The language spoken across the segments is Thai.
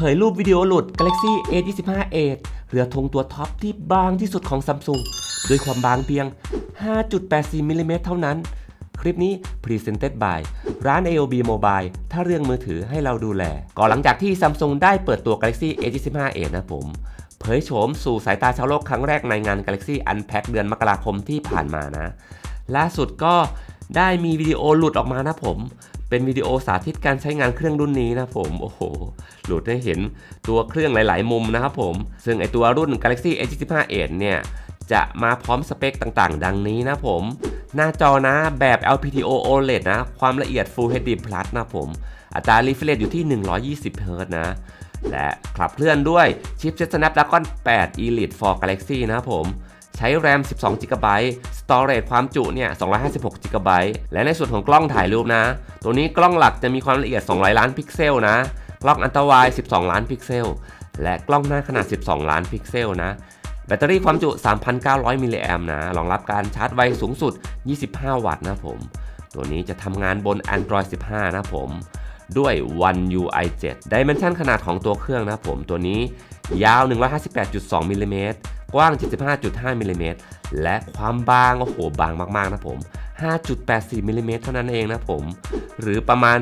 เผยรูปวิดีโอหลุด Galaxy A25 Edge เรือธงตัวท็อปที่บางที่สุดของ Samsung ด้วยความบางเพียง 5.84มิลลิเมตรเท่านั้น คลิปนี้ Presented by ร้าน AOB Mobile ถ้าเรื่องมือถือให้เราดูแล ก่อนหลังจากที่ Samsung ได้เปิดตัว Galaxy A25 Edge นะผม เผยโฉมสู่สายตาชาวโลกครั้งแรกในงาน Galaxy Unpack เดือนมกราคมที่ผ่านมานะ ล่าสุดก็ได้มีวิดีโอหลุดออกมานะผม เป็นวิดีโอสาธิตการใช้งานเครื่องรุ่นนี้นะผมโอ้โหหลุดให้เห็นตัวเครื่องหลาย ๆ มุมนะครับผม ซึ่งไอตัวรุ่น Galaxy A25 Edge เนี่ยจะมาพร้อมสเปคต่างๆ ดังนี้นะผม หน้าจอนะแบบ LPTO OLED นะ ความละเอียด Full HD Plus นะผม อัตรา refresh อยู่ที่ 120 Hz นะ และขับเคลื่อนด้วยชิปเซ Snapdragon 8 Elite for Galaxy นะผม ใช้ RAM 12 GB Storage ความจุเนี่ย 256 GB และในส่วนของกล้องถ่ายรูปนะ ตัวนี้กล้องหลักจะมีความละเอียด 200 ล้านพิกเซลนะ กล้องอันตรวาย 12 ล้านพิกเซล และกล้องหน้าขนาด 12 ล้านพิกเซลนะ แบตเตอรี่ความจุ 3,900 มิลลิแอมนะ รองรับการชาร์จไวสูงสุด 25 วัตต์นะผม ตัวนี้จะทำงานบน Android 15 นะผม ด้วย One UI 7 Dimension ขนาดของตัวเครื่องนะผม ตัวนี้ยาว 158.2มิลลิเมตรกว้าง 75.5มิลลิเมตรและความบาง โอ้โห บางมาก ๆ นะผม 5.84มิลลิเมตรเท่านั้นเองนะผม หรือประมาณ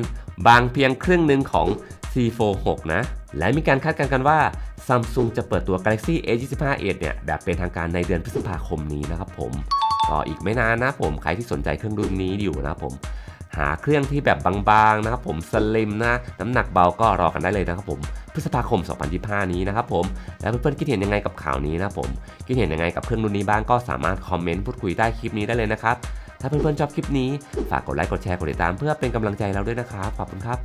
บางเพียงครึ่งหนึ่งของ C46 นะ และมีการคาดการณ์กันว่า Samsung จะเปิดตัว Galaxy A25 Edge เนี่ย แบบเป็นทางการในเดือนพฤษภาคมนี้นะครับผม ก็อีกไม่นานนะผม ใครที่สนใจเครื่องรุ่นนี้อยู่นะผม หาเครื่องที่แบบบางๆนะครับผมสลิมนะ น้ำหนักเบาก็รอกันได้เลยนะครับผม พฤษภาคม 2025 นี้นะครับผม แล้วเพื่อนๆคิดเห็นยังไงกับข่าวนี้นะผม คิดเห็นยังไงกับเครื่องรุ่นนี้บ้างก็สามารถคอมเมนต์พูดคุยใต้คลิปนี้ได้เลยนะครับ ถ้าเพื่อนๆชอบคลิปนี้ ฝากกดไลค์กดแชร์กดติดตามเพื่อเป็นกำลังใจเราด้วยนะครับ ขอบคุณครับ